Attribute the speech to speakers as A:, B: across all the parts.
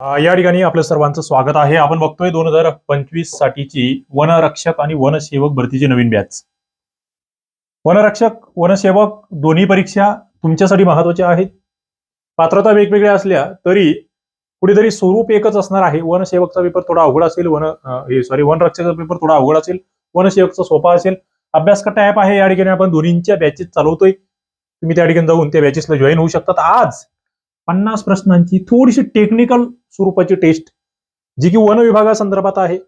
A: या ठिकाणी आपलं सर्वांचं स्वागत आहे. आपण बघतोय दोन हजार पंचवीस साठीची वनरक्षक आणि वनसेवक भरतीची नवीन बॅच वनरक्षक वनसेवक दोन्ही परीक्षा तुमच्यासाठी महत्त्वाच्या आहेत. पात्रता वेगवेगळ्या असल्या तरी कुठेतरी स्वरूप एकच असणार आहे. वनसेवकचा पेपर थोडा अवघड असेल वन हे सॉरी वनरक्षकचा पेपर थोडा अवघड असेल वनसेवकचा सोपा असेल. अभ्यासकट्टा ॲप आहे. या ठिकाणी आपण दोन्हींच्या बॅचेस चालवतोय. तुम्ही त्या ठिकाणी जाऊन त्या बॅचेसला जॉईन होऊ शकतात. आज पन्नास प्रश्नांची थोडीशी टेक्निकल स्वरूपाची टेस्ट जी की वन विभागासंदर्भात आहे.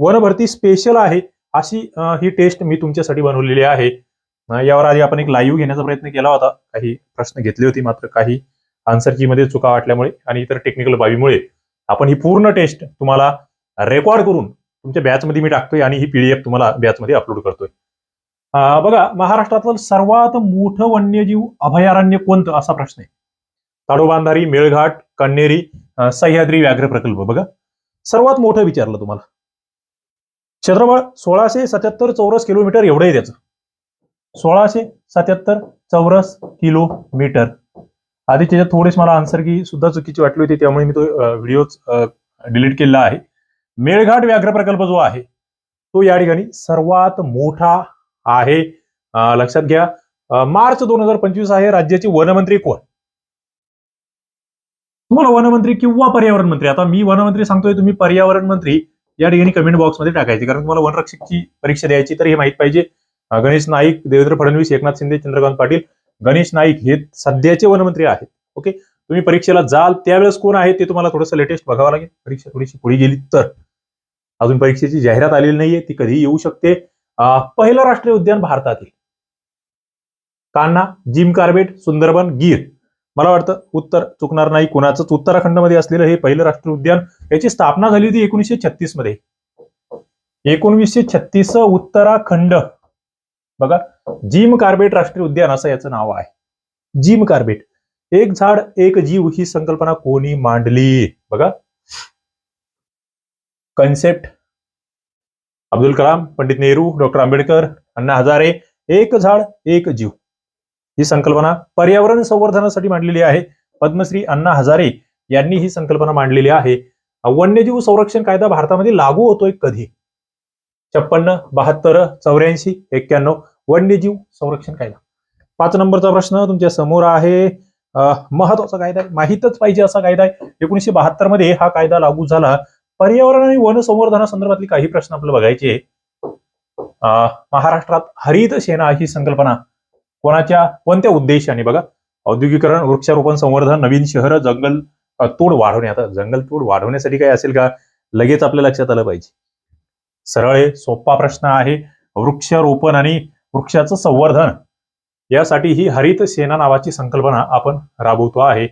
A: वन भरती स्पेशल आहे अशी ही टेस्ट मी तुमच्यासाठी बनवलेली आहे. यावर आधी आपण एक लाईव्ह घेण्याचा प्रयत्न केला होता. काही प्रश्न घेतले होते मात्र काही आन्सरची मध्ये चुका वाटल्यामुळे आणि इतर टेक्निकल बाबीमुळे आपण ही पूर्ण टेस्ट तुम्हाला रेकॉर्ड करून तुमच्या बॅचमध्ये मी टाकतोय आणि ही पीडीएफ तुम्हाला बॅचमध्ये अपलोड करतोय. बघा महाराष्ट्रातलं सर्वात मोठं वन्यजीव अभयारण्य कोणतं असा प्रश्न आहे? ताडोबांधारी मेळघाट कण्हेरी सह्याद्री व्याघ्र प्रकल्प. बघा सर्वात मोठं विचारलं तुम्हाला. क्षेत्रफळ सोळाशे सत्याहत्तर चौरस किलोमीटर एवढं आहे त्याचं. सोळाशे सत्याहत्तर चौरस किलोमीटर. आधी त्याच्यात थोडेच मला आन्सर की सुद्धा चुकीची वाटली होती त्यामुळे मी तो व्हिडिओ डिलीट केलेला आहे. मेळघाट व्याघ्र प्रकल्प जो आहे तो या ठिकाणी सर्वात मोठा आहे. लक्षात घ्या. मार्च दोन हजार पंचवीस आहे राज्याचे वनमंत्री कोण? तुम्हाला वनमंत्री किंवा पर्यावरण मंत्री आता मी वनमंत्री सांगतोय तुम्ही पर्यावरण मंत्री या ठिकाणी कमेंट बॉक्समध्ये टाकायचे कारण तुम्हाला वनरक्षकची परीक्षा द्यायची तर हे माहीत पाहिजे. गणेश नाईक देवेंद्र फडणवीस एकनाथ शिंदे चंद्रकांत पाटील गणेश नाईक हे सध्याचे वनमंत्री आहेत. ओके? तुम्ही परीक्षेला जाल त्यावेळेस कोण आहे ते तुम्हाला थोडंसं लेटेस्ट बघावं लागेल. परीक्षा थोडीशी पुढे गेली तर. अजून परीक्षेची जाहिरात आलेली नाहीये ती कधी येऊ शकते. पहिलं राष्ट्रीय उद्यान भारतातील. Kanha Jim Corbett Sundarban Gir. मला वाटतं उत्तर चुकणार नाही. कुणाचंच उत्तराखंडमध्ये असलेलं हे पहिलं राष्ट्रीय उद्यान याची स्थापना झाली होती एकोणीसशे छत्तीसमध्ये. एकोणीसशे छत्तीस उत्तराखंड. बघा जिम कार्बेट राष्ट्रीय उद्यान असं याचं नाव आहे. Jim Corbett. एक झाड एक जीव ही संकल्पना कोणी मांडली? बघा. कन्सेप्ट. अब्दुल कलाम पंडित नेहरू डॉक्टर आंबेडकर अण्णा हजारे. एक झाड एक जीव. ही संकल्पना पर्यावरण संवर्धनासाठी मांडलेली आहे. पद्मश्री अण्णा हजारे यांनी ही संकल्पना मांडलेली आहे. वन्यजीव संरक्षण कायदा भारतामध्ये लागू होतोय कधी? छप्पन्न बहात्तर चौऱ्याऐंशी एक्क्याण्णव वन्यजीव संरक्षण कायदा. पाच नंबरचा प्रश्न तुमच्यासमोर आहे. महत्त्वाचा कायदा आहे. माहीतच पाहिजे असा कायदा आहे. एकोणीशे बहात्तरमध्ये हा कायदा लागू झाला. पर्यावरण आणि वन संवर्धनासंदर्भातले काही प्रश्न आपल्याला बघायचे महाराष्ट्रात हरित सेना ही संकल्पना कोणाच्या कोणत्या उद्देशाने? बघा औद्योगिकरण वृक्षारोपण संवर्धन नवीन शहर जंगल तोड वाढवणे. आता जंगल तोड वाढवण्यासाठी काय असेल का? लगेच आपल्या लक्षात आलं पाहिजे. सरळ आहे सोपा प्रश्न आहे. वृक्षारोपण आणि वृक्षाचं संवर्धन यासाठी ही हरित सेना नावाची संकल्पना आपण राबवतो आहे.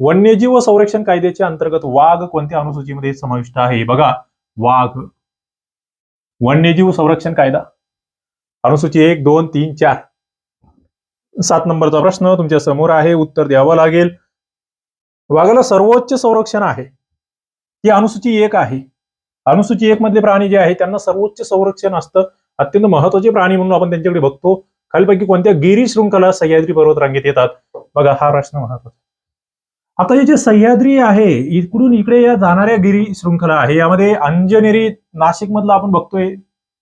A: वन्यजीव संरक्षण कायद्याच्या अंतर्गत वाघ कोणत्या अनुसूचीमध्ये समाविष्ट आहे? बघा वाघ. वन्यजीव संरक्षण कायदा. अनुसूची एक दोन तीन चार. सात नंबरचा प्रश्न तुमच्यासमोर आहे उत्तर द्यावं लागेल. वाघाला सर्वोच्च संरक्षण आहे. ती अनुसूची एक आहे. अनुसूची एक मधले प्राणी जे आहे त्यांना सर्वोच्च संरक्षण असतं. अत्यंत महत्त्वाचे प्राणी म्हणून आपण त्यांच्याकडे बघतो. खालीपैकी कोणत्या गिरी शृंखला सह्याद्री पर्वत रांगेत येतात? बघा हा प्रश्न महत्त्वाचा. आता हे जे सह्याद्री आहे इकडून इकडे या जाणाऱ्या गिरी शृंखला आहे. यामध्ये अंजनेरी नाशिक मधला आपण बघतोय.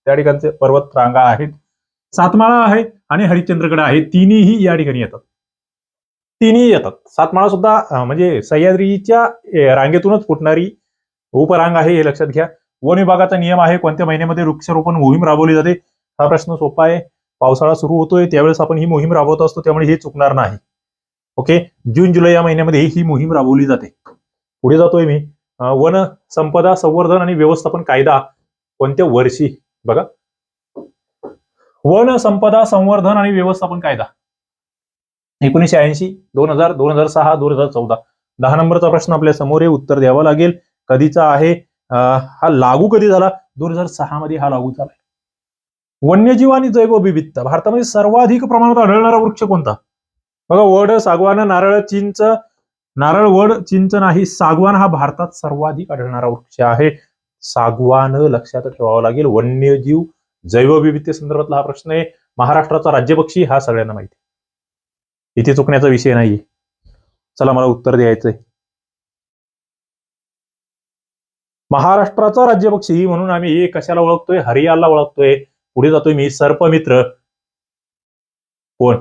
A: त्या ठिकाणचे पर्वत रांगा आहेत. सातमाळा आहे. आणि हरिश्चंद्रगड आहे तिन्हीही या ठिकाणी येतात. तिन्ही येतात. सातमाळा सुद्धा म्हणजे सह्याद्रीच्या रांगेतूनच फुटणारी उपरांग आहे हे लक्षात घ्या. वन विभागाचा नियम आहे कोणत्या महिन्यामध्ये वृक्षारोपण मोहीम राबवली जाते? हा प्रश्न सोपा आहे. पावसाळा सुरू होतोय त्यावेळेस आपण ही मोहीम राबवत असतो त्यामुळे हे चुकणार नाही. ओके? जून जुलै या महिन्यामध्ये ही मोहीम राबवली जाते. पुढे जातोय मी. वन संपदा संवर्धन आणि व्यवस्थापन कायदा कोणत्या वर्षी? बघा. वन संपदा संवर्धन आणि व्यवस्थापन कायदा. एकोणीशे ऐंशी दोन हजार दोन हजार सहा दोन हजार चौदा. दहा नंबरचा प्रश्न आपल्यासमोर आहे उत्तर द्यावं लागेल. कधीचा आहे? हा लागू कधी झाला? दोन हजार सहा मध्ये हा लागू झाला. वन्यजीव आणि जैवविविधता. भारतामध्ये सर्वाधिक प्रमाणात आढळणारा वृक्ष कोणता? बघा वड सागवान नारळ चिंच. नारळ वड चिंच नाही सागवान हा भारतात सर्वाधिक आढळणारा वृक्ष आहे. सागवान लक्षात ठेवावं लागेल. वन्यजीव जैवविविधते संदर्भातला हा प्रश्न आहे. महाराष्ट्राचा राज्यपक्षी हा सगळ्यांना माहिती इथे चुकण्याचा विषय नाहीये. चला मला उत्तर द्यायचंय. महाराष्ट्राचा राज्यपक्षी म्हणून आम्ही हे कशाला ओळखतोय? हरियाला ओळखतोय. पुढे जातोय मी सर्पमित्र. कोण?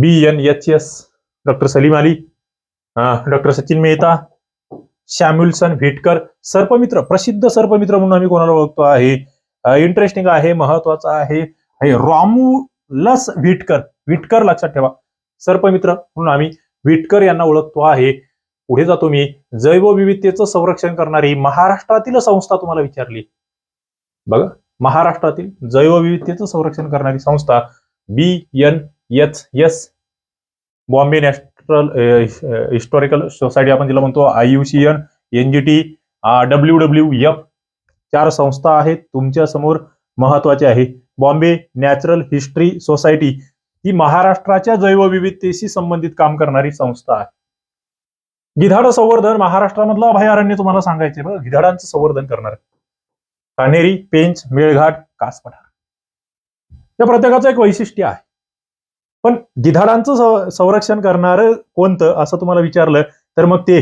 A: B N H S. Doctor Salim Ali. Doctor Sachin Mehta. Samuelson Whitaker. सर्पमित्र प्रसिद्ध सर्पमित्र म्हणून आम्ही कोणाला ओळखतो आहे? इंटरेस्टिंग आहे महत्वाचं आहे. हे रॉम्युलस विटकर विटकर लक्षात ठेवा. सर्पमित्र म्हणून आम्ही विटकर यांना ओळखतो आहे. पुढे जातो मी. जैवविविधतेचं संरक्षण करणारी महाराष्ट्रातील संस्था तुम्हाला विचारली. बघा महाराष्ट्रातील जैवविविधतेचं संरक्षण करणारी संस्था B N H S Bombay national historical society आपण जिला म्हणतो I U C N N G T W W F चार संस्था आहेत तुमच्यासमोर महत्त्वाचे आहे. बॉम्बे नॅचरल हिस्ट्री सोसायटी ही महाराष्ट्राच्या जैवविविधतेशी संबंधित काम करणारी संस्था आहे. गिधाड संवर्धन महाराष्ट्रामधलं अभयारण्य तुम्हाला सांगायचे बघा गिधाडांचं संवर्धन करणार. कानेरी पेंच मेळघाट कासपठार. या प्रत्येकाचं एक वैशिष्ट्य आहे. पण गिधाडांचं संरक्षण करणारं कोणतं असं तुम्हाला विचारलं तर मग ते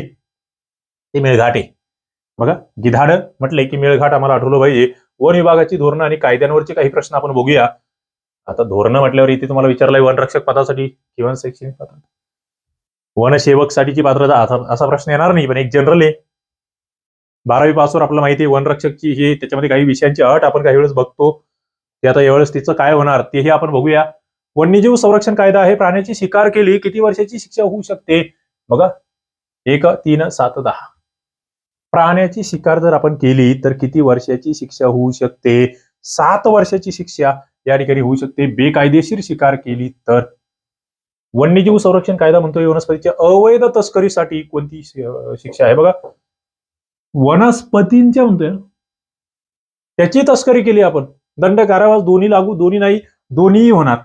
A: मेळघाट आहे. बघा गिधाड म्हटलंय की मेळघाट आम्हाला आठवलं पाहिजे. वन विभागाची धोरणं आणि कायद्यांवरचे काही प्रश्न आपण बघूया. आता धोरणं म्हटल्यावर इथे तुम्हाला विचारलंय वनरक्षक पदासाठी किंवा शैक्षणिक पदासाठी? वनसेवकसाठीची पात्रता असा प्रश्न येणार नाही पण एक जनरल आहे. बारावी पासवर आपल्याला माहिती आहे वनरक्षकची हे त्याच्यामध्ये काही विषयांची अट आपण काही वेळेस बघतो. ते आता यावेळेस तिचं काय होणार तेही आपण बघूया. वन्यजीव संरक्षण कायदा आहे प्राण्याची शिकार केली किती वर्षाची शिक्षा होऊ शकते? बघा एक तीन सात दहा. प्राण्याची शिकार जर आपण केली तर किती वर्षाची शिक्षा होऊ शकते? सात वर्षाची शिक्षा या ठिकाणी होऊ शकते. बेकायदेशीर शिकार केली तर. वन्यजीव संरक्षण कायदा म्हणतोय वनस्पतीच्या अवैध तस्करीसाठी कोणती शिक्षा आहे? बघा. वनस्पतींच्या म्हणतोय त्याची तस्करी केली आपण. दंड कारावास दोन्ही लागू दोन्ही नाही दोन्हीही होणार.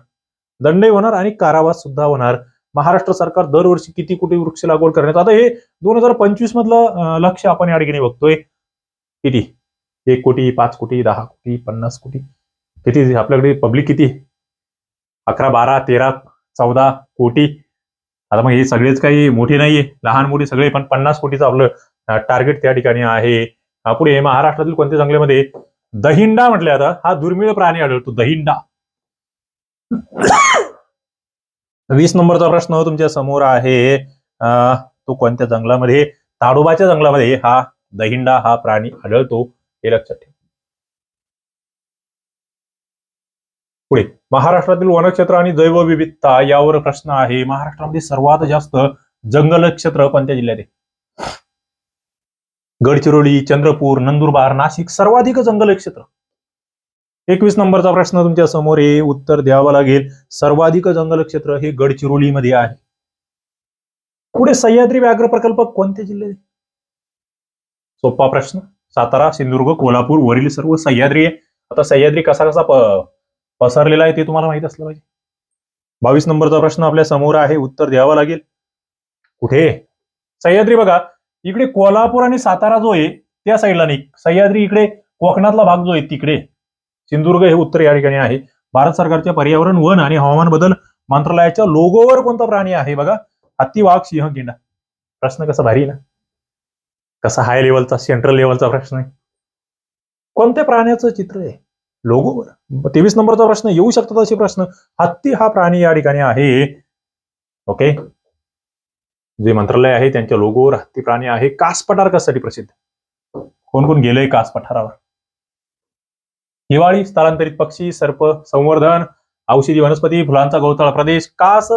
A: दंडही होणार आणि कारावास सुद्धा होणार. महाराष्ट्र सरकार दरवर्षी किती कोटी वृक्ष लागवड करण्यात आता हे दोन हजार पंचवीस मधलं लक्ष आपण या ठिकाणी बघतोय. किती? एक कोटी पाच कोटी दहा कोटी पन्नास कोटी. किती? आपल्याकडे पब्लिक किती? अकरा बारा तेरा चौदा कोटी. आता मग हे सगळेच काही मोठे नाहीये. लहान मोठे सगळे पण पन्नास कोटीचं आपलं टार्गेट त्या ठिकाणी आहे. पुढे महाराष्ट्रातील कोणत्या जंगलामध्ये? दहिंडा म्हटलं आता. हा दुर्मिळ प्राणी आढळतो. दहिंडा. वीस नंबरचा प्रश्न तुमच्यासमोर आहे. अं, तो कोणत्या जंगलामध्ये? ताडोबाच्या जंगलामध्ये. हा दहिंडा हा प्राणी आढळतो. हे लक्षात ठेवा. पुढे महाराष्ट्रातील वनक्षेत्र आणि जैवविविधता यावर प्रश्न आहे. महाराष्ट्रामध्ये सर्वात जास्त जंगल क्षेत्र कोणत्या जिल्ह्यात आहे? गडचिरोली चंद्रपूर नंदुरबार नाशिक सर्वाधिक जंगल क्षेत्र. एकवीस नंबरचा प्रश्न तुमच्यासमोर हे उत्तर द्यावं लागेल. सर्वाधिक जंगल क्षेत्र हे गडचिरोलीमध्ये आहे. पुढे सह्याद्री व्याघ्र प्रकल्प कोणत्या जिल्ह्यात सोपा प्रश्न. सातारा सिंधुदुर्ग कोल्हापूर वरील सर्व सह्याद्री आहे. आता सह्याद्री कसा कसा पसरलेला आहे ते तुम्हाला माहीत असलं पाहिजे. बावीस नंबरचा प्रश्न आपल्यासमोर आहे. उत्तर द्यावं लागेल. कुठे? सह्याद्री बघा. इकडे कोल्हापूर आणि सातारा जो आहे त्या साईडला नाही सह्याद्री इकडे कोकणातला भाग जो आहे तिकडे. सिंधुदुर्ग हे उत्तर या ठिकाणी आहे. भारत सरकारच्या पर्यावरण वन आणि हवामान बदल मंत्रालयाच्या लोगोवर कोणता प्राणी आहे बघा? हत्ती वाघ सिंह गेंडा. प्रश्न कसा भारी ना? कसा हाय लेवलचा सेंट्रल लेवलचा प्रश्न आहे. कोणत्या प्राण्याचं चित्र आहे? लोगोवर तेवीस नंबरचा प्रश्न येऊ शकतात असे प्रश्न. हत्ती हा प्राणी या ठिकाणी आहे. ओके जे मंत्रालय आहे त्यांच्या लोगोवर हत्ती प्राणी आहे. कास पठार कशासाठी प्रसिद्ध? कोण कोण गेलंय कास पठारावर हिवाळी स्थलांतरित पक्षी सर्प संवर्धन औषधी वनस्पती फुलांचा गवताळ प्रदेश कास.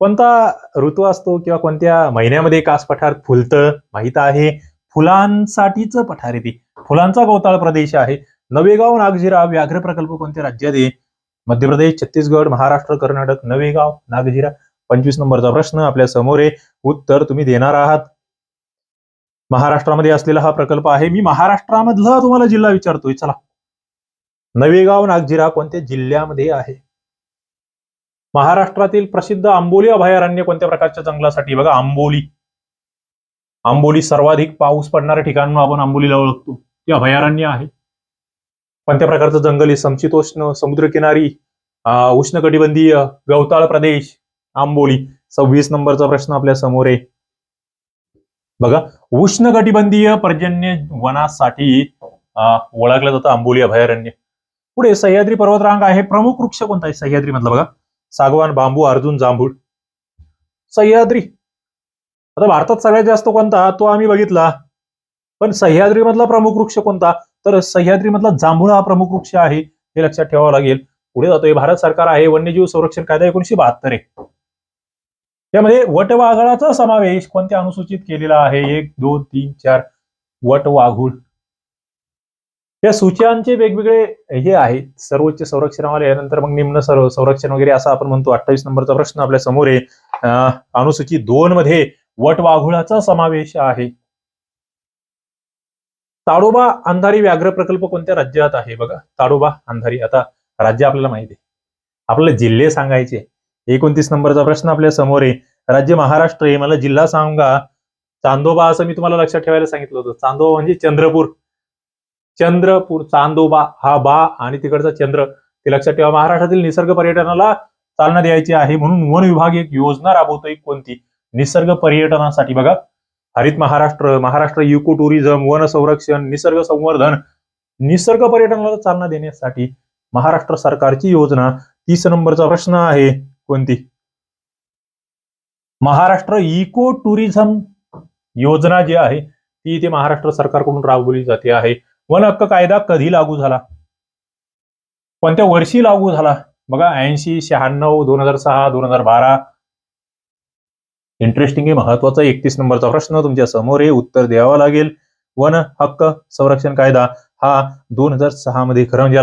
A: कोणता ऋतू असतो किंवा कोणत्या महिन्यामध्ये कास पठार फुलतं माहीत आहे? फुलांसाठीच पठार आहे ती. फुलांचा गवताळ प्रदेश आहे. नवेगाव नागझिरा व्याघ्र प्रकल्प कोणत्या राज्यात आहे? मध्य प्रदेश छत्तीसगड महाराष्ट्र कर्नाटक नवेगाव नागझिरा पंचवीस नंबरचा प्रश्न आपल्यासमोर आहे. उत्तर तुम्ही देणार आहात. महाराष्ट्रामध्ये असलेला हा प्रकल्प आहे. मी महाराष्ट्रामधला तुम्हाला जिल्हा विचारतोय. चला. नवेगाव नागझिरा कोणत्या जिल्ह्यामध्ये आहे? महाराष्ट्रातील प्रसिद्ध आंबोली अभयारण्य कोणत्या प्रकारच्या जंगलासाठी? बघा आंबोली. आंबोली सर्वाधिक पाऊस पडणाऱ्या ठिकाण आपण आंबोलीला ओळखतो. ते अभयारण्य आहे. कोणत्या प्रकारचं जंगल आहे? समशीतोष्ण समुद्रकिनारी उष्णकटिबंधीय गवताळ प्रदेश आंबोली. सव्वीस नंबरचा प्रश्न आपल्यासमोर आहे. बघा उष्णकटिबंधीय पर्जन्य वनासाठी ओळखलं जातं आंबोली अभयारण्य. पुढे सह्याद्री पर्वतरांग आहे. प्रमुख वृक्ष कोणता आहे? सह्याद्री मधला बघा. सागवान बांबू अर्जुन जांभूळ. सह्याद्री. आता भारतात सगळ्यात जास्त कोणता? तो आम्ही बघितला. पण सह्याद्री मधला प्रमुख वृक्ष कोणता? तर सह्याद्री मधला जांभूळ हा प्रमुख वृक्ष आहे. हे लक्षात ठेवावं लागेल. पुढे जातोय. भारत सरकार आहे. वन्यजीव संरक्षण कायदा एकोणीशे बहात्तर. आहे त्यामध्ये वटवाघळाचा समावेश कोणत्या अनुसूचित केलेला आहे? एक दोन तीन चार. वटवाघूळ. या सूच्यांचे वेगवेगळे हे आहेत. सर्वोच्च संरक्षणावाले यानंतर मग निम्न सर्व संरक्षण वगैरे असं आपण म्हणतो. अठ्ठावीस नंबरचा प्रश्न आपल्यासमोर आहे. अनुसूची दोन मध्ये वटवाघुळाचा समावेश आहे. ताडोबा अंधारी व्याघ्र प्रकल्प कोणत्या राज्यात आहे बघा. ताडोबा अंधारी. आता राज्य आपल्याला माहिती आहे. आपल्याला जिल्हे सांगायचे एकोणतीस नंबरचा प्रश्न आपल्यासमोर आहे. राज्य महाराष्ट्र आहे मला जिल्हा सांगा. चांदोबा असं मी तुम्हाला लक्षात ठेवायला सांगितलं होतं. चांदोबा म्हणजे चंद्रपूर. चंद्रपूर चांदोबा हा बा आणि तिकडचा चंद्र ते लक्षात ठेवा महाराष्ट्रातील निसर्ग पर्यटनाला चालना द्यायची आहे म्हणून वन विभाग एक योजना राबवतोय कोणती? निसर्ग पर्यटनासाठी. बघा हरित महाराष्ट्र महाराष्ट्र इको टुरिझम वन संरक्षण निसर्ग संवर्धन निसर्ग पर्यटनाला चालना देण्यासाठी महाराष्ट्र सरकारची योजना. तीस नंबरचा प्रश्न आहे कोणती? महाराष्ट्र इको टुरिझम योजना जी आहे ती इथे महाराष्ट्र सरकारकडून राबवली जाते आहे. वन हक्क कायदा कधी लागू झाला? कोणत्या वर्षी लागू झाला? बघा ऐंशी शहाण्णव दोन हजार सहा दोन हजार बारा. इंटरेस्टिंग आहे. महत्त्वाचा एकतीस नंबरचा प्रश्न तुमच्यासमोर आहे. उत्तर द्यावा लागेल. वन हक्क संरक्षण कायदा हा दोन हजार सहा मध्ये खरं म्हणजे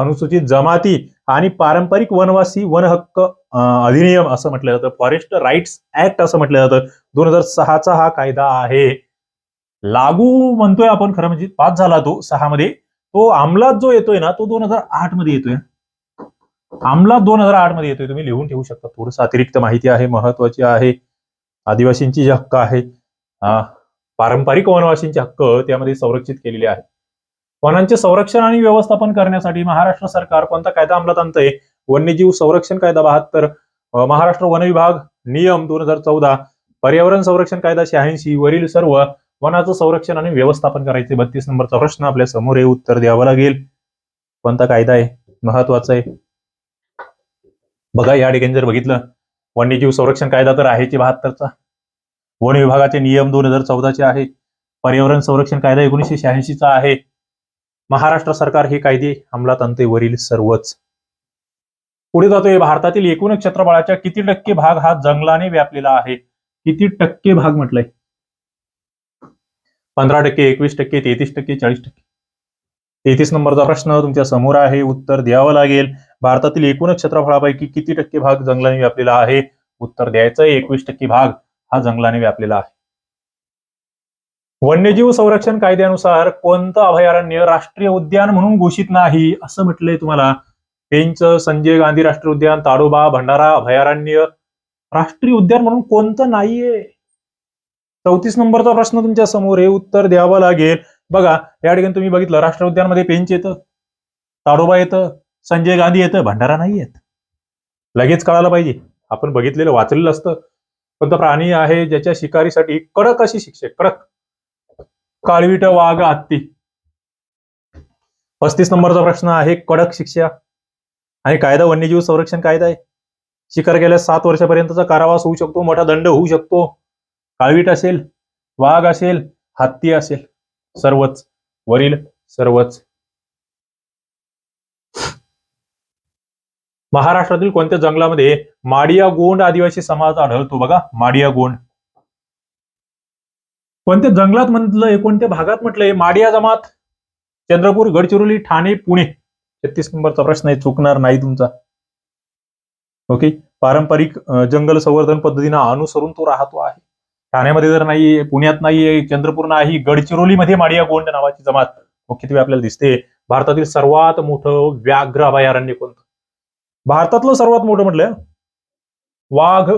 A: अनुसूचित जमाती आणि पारंपरिक वनवासी वन हक्क अधिनियम असं म्हटलं जातं. फॉरेस्ट राईट्स ऍक्ट असं म्हटलं जातं. दोन हजार सहाचा हा कायदा आहे. लागू म्हणतोय आपण खरं म्हणजे पास झाला तो सहा मध्ये. तो अंमलात जो येतोय ना तो दोन हजार आठमध्ये येतोय. अंमलात दोन हजार आठमध्ये येतोय. तुम्ही लिहून ठेवू शकता. थोडस अतिरिक्त माहिती आहे महत्वाची आहे. आदिवासींची जे हक्क आहे पारंपरिक वनवासींचे हक्क त्यामध्ये संरक्षित केलेले आहेत वनांचे संरक्षण आणि व्यवस्थापन करण्यासाठी महाराष्ट्र सरकार कोणता कायदा अंमलात आणतंय? वन्यजीव संरक्षण कायदा बहात्तर महाराष्ट्र वन विभाग नियम दोन हजार चौदा पर्यावरण संरक्षण कायदा शहाऐंशी वरील सर्व वनाचं संरक्षण आणि व्यवस्थापन करायचे. बत्तीस नंबरचा प्रश्न आपल्यासमोर हे उत्तर द्यावं लागेल. कोणता कायदा आहे? महत्त्वाचा आहे. बघा या ठिकाणी जर बघितलं वन्यजीव संरक्षण कायदा तर आहेचे बहात्तरचा. वन विभागाचे नियम दोन हजार चौदाचे आहे. पर्यावरण संरक्षण कायदा एकोणीसशे शहाऐंशीचा आहे. महाराष्ट्र सरकार हे कायदे अंमलात आणते वरील सर्वच. पुढे जातोय. भारतातील एकूण क्षेत्रफळाच्या किती टक्के भाग हा जंगलाने व्यापलेला आहे? किती टक्के भाग म्हटलंय? पंधरा टक्के एकवीस टक्के तेहतीस टक्के चाळीस टक्के. तेहतीस नंबरचा प्रश्न तुमच्यासमोर आहे उत्तर द्यावं लागेल. भारतातील एकूण क्षेत्रफळापैकी किती टक्के भाग जंगलाने व्यापलेला आहे? उत्तर द्यायचं एकवीस टक्के भाग हा जंगलाने व्यापलेला आहे. वन्यजीव संरक्षण कायद्यानुसार कोणतं अभयारण्य राष्ट्रीय उद्यान म्हणून घोषित नाही असं म्हटलंय तुम्हाला. पेंच संजय गांधी राष्ट्रीय उद्यान ताडोबा भंडारा अभयारण्य राष्ट्रीय उद्यान म्हणून कोणतं नाहीये? चौतीस नंबरचा प्रश्न तुमच्यासमोर हे उत्तर द्यावं लागेल. बघा या ठिकाणी तुम्ही बघितलं राष्ट्रीय उद्यानमध्ये पेंच येतं ताडोबा येतं संजय गांधी येतं भंडारा नाही येत. लगेच कळायला पाहिजे. आपण बघितलेलं वाचलेलं असतं. कोणतं प्राणी आहे ज्याच्या शिकारीसाठी कडक अशी शिक्षक कडक. काळवीट वाघ हत्ती. पस्तीस नंबरचा प्रश्न आहे कडक शिक्षा. आणि कायदा वन्यजीव संरक्षण कायदा आहे. शिकार केल्यास सात वर्षापर्यंतचा कारावास होऊ शकतो मोठा दंड होऊ शकतो. काळवीट असेल वाघ असेल हत्ती असेल सर्वच वरील सर्वच. महाराष्ट्रातील कोणत्या जंगलामध्ये माडिया गोंड आदिवासी समाज आढळतो बघा? माडिया गोंड. कोणत्या जंगलात म्हटलंय कोणत्या भागात म्हटलंय माडिया जमात? चंद्रपूर गडचिरोली ठाणे पुणे. छत्तीस नंबरचा प्रश्न आहे चुकणार नाही तुमचा. ओके? पारंपरिक जंगल संवर्धन पद्धतीनं अनुसरून तो राहतो आहे. ठाण्यामध्ये जर नाही पुण्यात नाही चंद्रपूर नाही गडचिरोलीमध्ये माडिया गोंड नावाची जमात मुख्यत्वे आपल्याला दिसते. भारतातील सर्वात मोठं व्याघ्र अभयारण्य कोणतं? भारतातलं सर्वात मोठं म्हटलं? वाघ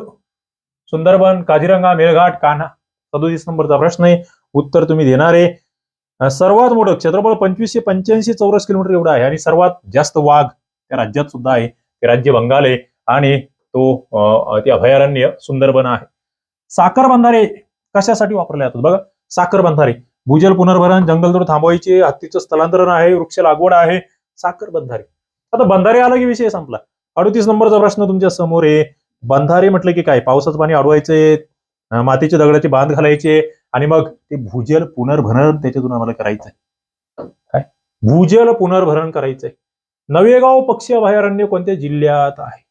A: सुंदरबन काझीरंगा मेळघाट कान्हा. सदोतीस नंबरचा प्रश्न आहे. उत्तर तुम्ही देणार आहे. सर्वात मोठं क्षेत्रफळ पंचवीसशे पंच्याऐंशी चौरस किलोमीटर एवढं आहे आणि सर्वात जास्त वाघ त्या राज्यात सुद्धा आहे. ते राज्य बंगाल आहे आणि तो अं, ते अभयारण्य सुंदरबन आहे. साखर बंधारे कशासाठी वापरले जातात? बघा साखर बंधारे भूजल पुनर्भरण जंगलतोड थांबवायची हत्तीचं स्थलांतरण आहे वृक्ष लागवड आहे साखर बंधारे आता बंधारे आला की विषय संपला. अडतीस नंबरचा प्रश्न तुमच्यासमोर आहे. बंधारे म्हटलं की काय? पावसाचं पाणी अडवायचे मातीचे मातीच्या दगडाचे बांध घालायचे आणि मग ते भूजल पुनर्भरण त्याच्यातून आम्हाला करायचंय काय? भूजल पुनर्भरण करायचंय नवेगाव पक्षी अभयारण्य कोणत्या जिल्ह्यात आहे?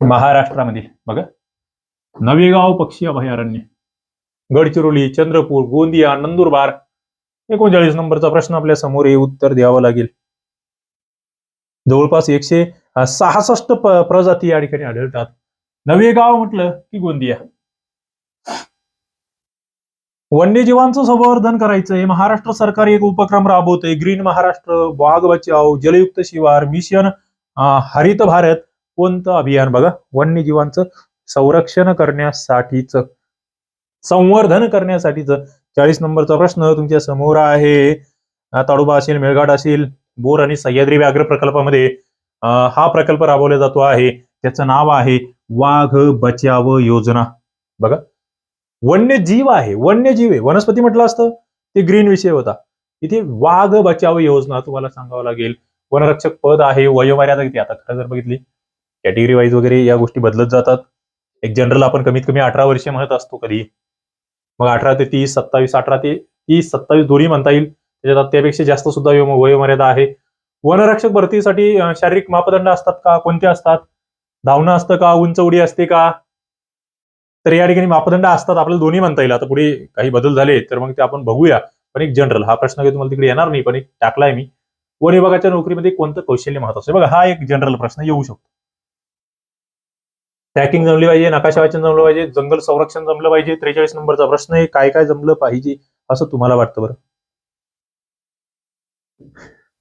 A: महाराष्ट्रामध्ये. बघा. नवेगाव पक्षी अभयारण्य. गडचिरोली चंद्रपूर गोंदिया नंदुरबार. एकोणचाळीस नंबरचा प्रश्न आपल्यासमोर हे उत्तर द्यावं लागेल. जवळपास एकशे सहासष्ट प्रजाती या ठिकाणी आढळतात. नवेगाव म्हटलं की गोंदिया. वन्यजीवांचं संवर्धन करायचं हे महाराष्ट्र सरकार एक उपक्रम राबवतंय. ग्रीन महाराष्ट्र वाघ बचाव जलयुक्त शिवार मिशन हरित भारत कोणतं अभियान? बघा वन्यजीवांचं संरक्षण करण्यासाठीच संवर्धन करण्यासाठीच. चाळीस नंबरचा प्रश्न तुमच्यासमोर आहे. ताडोबा असेल मेळघाट असेल बोर आणि सह्याद्री व्याघ्र प्रकल्पामध्ये हा प्रकल्प राबवला जातो आहे. त्याचं नाव आहे वाघ बचाव योजना. बघा. वन्यजीव आहे वन्यजीव आहे. वनस्पती म्हटलं असतं ते ग्रीन विषय होता. इथे वाघ बचाव योजना तुम्हाला सांगावं लागेल. वनरक्षक पद आहे वयोमर्यादा किती? आता खरं जर बघितली कॅटेगरी वाईज वगैरे या गोष्टी बदलत जातात. एक जनरल आपण कमीत कमी अठरा वर्षे म्हणत असतो कधी. मग अठरा ते तीस सत्तावीस अठरा ते तीस सत्तावीस दोन्ही म्हणता येईल. त्याच्यात त्यापेक्षा जास्त सुद्धा वयोमर्यादा आहे. वनरक्षक भरतीसाठी शारीरिक मापदंड असतात का? कोणते असतात? धावणं असतं का? उंच उडी असते का? तर या ठिकाणी मापदंड असतात. आपल्याला दोन्ही म्हणता येईल. आता पुढे काही बदल झाले तर मग ते आपण बघूया. पण एक जनरल हा प्रश्न काही तुम्हाला तिकडे येणार नाही पण एक टाकलाय मी. वन विभागाच्या नोकरीमध्ये कोणतं कौशल्य महत्वाचं आहे? बघा हा एक जनरल प्रश्न येऊ शकतो. ट्रॅकिंग जमली पाहिजे नकाशा वाचन जमलं पाहिजे जंगल संरक्षण जमलं पाहिजे त्रेचाळीस नंबरचा प्रश्न आहे काय काय जमलं पाहिजे असं तुम्हाला वाटतं बरं?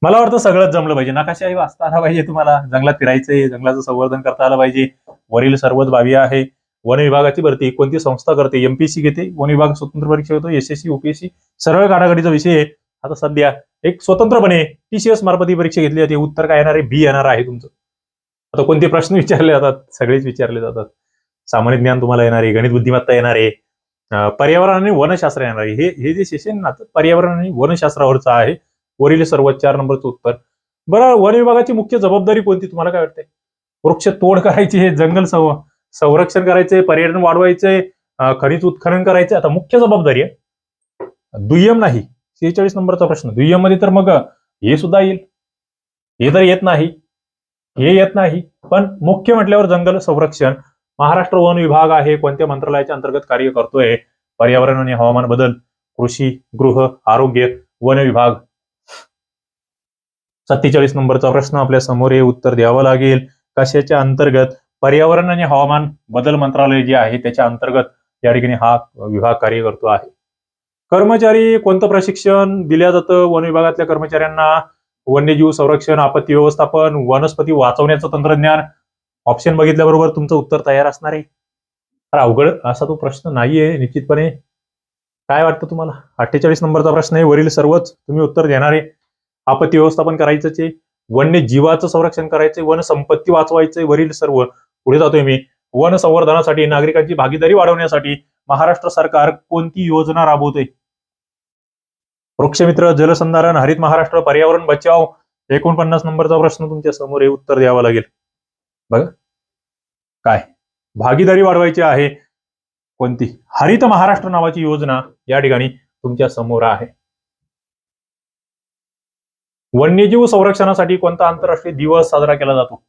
A: मला वाटतं सगळंच जमलं पाहिजे. नकाशाही वाचता आला पाहिजे तुम्हाला. जंगलात फिरायचंय जंगलाचं संवर्धन करता आलं पाहिजे. वरील सर्वच बाबी आहे. वन विभागाची भरती कोणती संस्था करते एमपीसी घेते वन विभाग स्वतंत्र परीक्षा घेतो एसएससी ओपीएससी सरळ काटाकाटीचा विषय आहे. आता सध्या एक स्वतंत्रपणे टीसीएस मार्फत ही परीक्षा घेतली जाते. उत्तर काय येणार आहे? बी येणार आहे तुमचं. आता कोणते प्रश्न विचारले जातात? सगळेच विचारले जातात. सामान्य ज्ञान तुम्हाला येणार आहे गणित बुद्धिमत्ता येणार आहे पर्यावरण आणि वनशास्त्र येणार आहे. हे हे जे सेशन ना पर्यावरण आणि वनशास्त्रावरचं आहे. वरील सर्व चार नंबरचं उत्तर. बरं वन विभागाची मुख्य जबाबदारी कोणती? तुम्हाला काय वाटते वृक्ष तोड करायची हे जंगल संव संरक्षण करायचंय पर्यटन वाढवायचंय खनिज उत्खनन करायचंय. आता मुख्य जबाबदारी आहे. दुय्यम नाही. सेहेचाळीस नंबरचा प्रश्न. दुय्यममध्ये तर मग हे सुद्धा येईल. हे तर येत नाही. हे येत नाही. पण मुख्य म्हटल्यावर जंगल संरक्षण. महाराष्ट्र वन विभाग आहे कोणत्या मंत्रालयाच्या अंतर्गत कार्य करतोय? पर्यावरण आणि हवामान बदल कृषी गृह आरोग्य वन विभाग. सत्तेचाळीस नंबरचा प्रश्न आपल्यासमोर हे उत्तर द्यावं लागेल. कशाच्या अंतर्गत? पर्यावरण आणि हवामान बदल मंत्रालय जे आहे त्याच्या अंतर्गत या ठिकाणी हा विभाग कार्य करतो आहे. कर्मचारी कोणतं प्रशिक्षण दिल्या जातं? वन विभागातल्या कर्मचाऱ्यांना वन्यजीव संरक्षण आपत्ती व्यवस्थापन वनस्पती वाचवण्याचं तंत्रज्ञान. ऑप्शन बघितल्याबरोबर तुमचं उत्तर तयार असणार आहे. तर अवघड असा तो प्रश्न नाहीये निश्चितपणे. काय वाटतं तुम्हाला? अठ्ठेचाळीस नंबरचा प्रश्न आहे वरील सर्वच तुम्ही उत्तर देणार आहे. आपत्ती व्यवस्थापन करायचंच आहे वन्य संरक्षण करायचंय वन संपत्ती वाचवायचंय वरील सर्व. पुढे जातोय मी. वन संवर्धनासाठी नागरिकांची भागीदारी वाढवण्यासाठी महाराष्ट्र सरकार कोणती योजना राबवते वृक्षमित्र जलसंधारण हरित महाराष्ट्र पर्यावरण बचाव एकोणपन्नास नंबरचा प्रश्न तुमच्यासमोर हे उत्तर द्यावं लागेल. बघा. काय? भागीदारी वाढवायची आहे. कोणती? हरित महाराष्ट्र नावाची योजना या ठिकाणी तुमच्यासमोर आहे. वन्यजीव संरक्षणासाठी कोणता आंतरराष्ट्रीय दिवस साजरा केला जातो?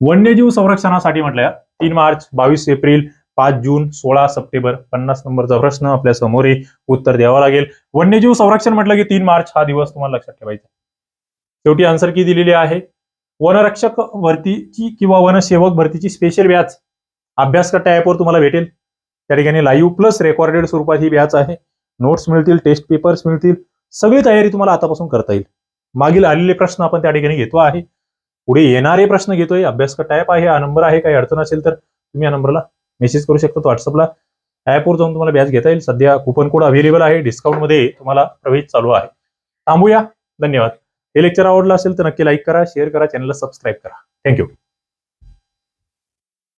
A: वन्यजीव संरक्षणासाठी म्हटल्या तीन मार्च बावीस एप्रिल पाच जून सोळा सप्टेंबर पन्नास नंबरचा प्रश्न आपल्यासमोर आहे उत्तर द्यावा लागेल. वन्यजीव संरक्षण म्हटलं की तीन मार्च हा दिवस तुम्हाला लक्षात ठेवायचा शेवटी आन्सर की दिलेली आहे. वनरक्षक भरतीची किंवा वनसेवक भरतीची स्पेशल बॅच अभ्यासकट्टा ॲपवर तुम्हाला भेटेल. त्या ठिकाणी लाईव्ह प्लस रेकॉर्डेड स्वरूपात ही बॅच आहे. नोट्स मिळतील टेस्ट पेपर्स मिळतील. सगळी तयारी तुम्हाला आतापासून करता येईल. मागील आलेले प्रश्न आपण त्या ठिकाणी घेतो आहे. पुढे येणारे प्रश्न घेतोय. अभ्यासकट्टा ॲप आहे. हा नंबर आहे. काही अडचण असेल तर तुम्ही या नंबरला मेसेज करू शकता. व्हॉट्सअपला ॲपवर जाऊन तुम्हाला बॅच घेता येईल. सध्या कुपन कोड अवेलेबल आहे. डिस्काउंटमध्ये तुम्हाला प्रवेश चालू आहे. थांबूया. धन्यवाद. हे लेक्चर आवडलं असेल तर नक्की लाईक करा शेअर करा चॅनलला सबस्क्राईब करा. थँक्यू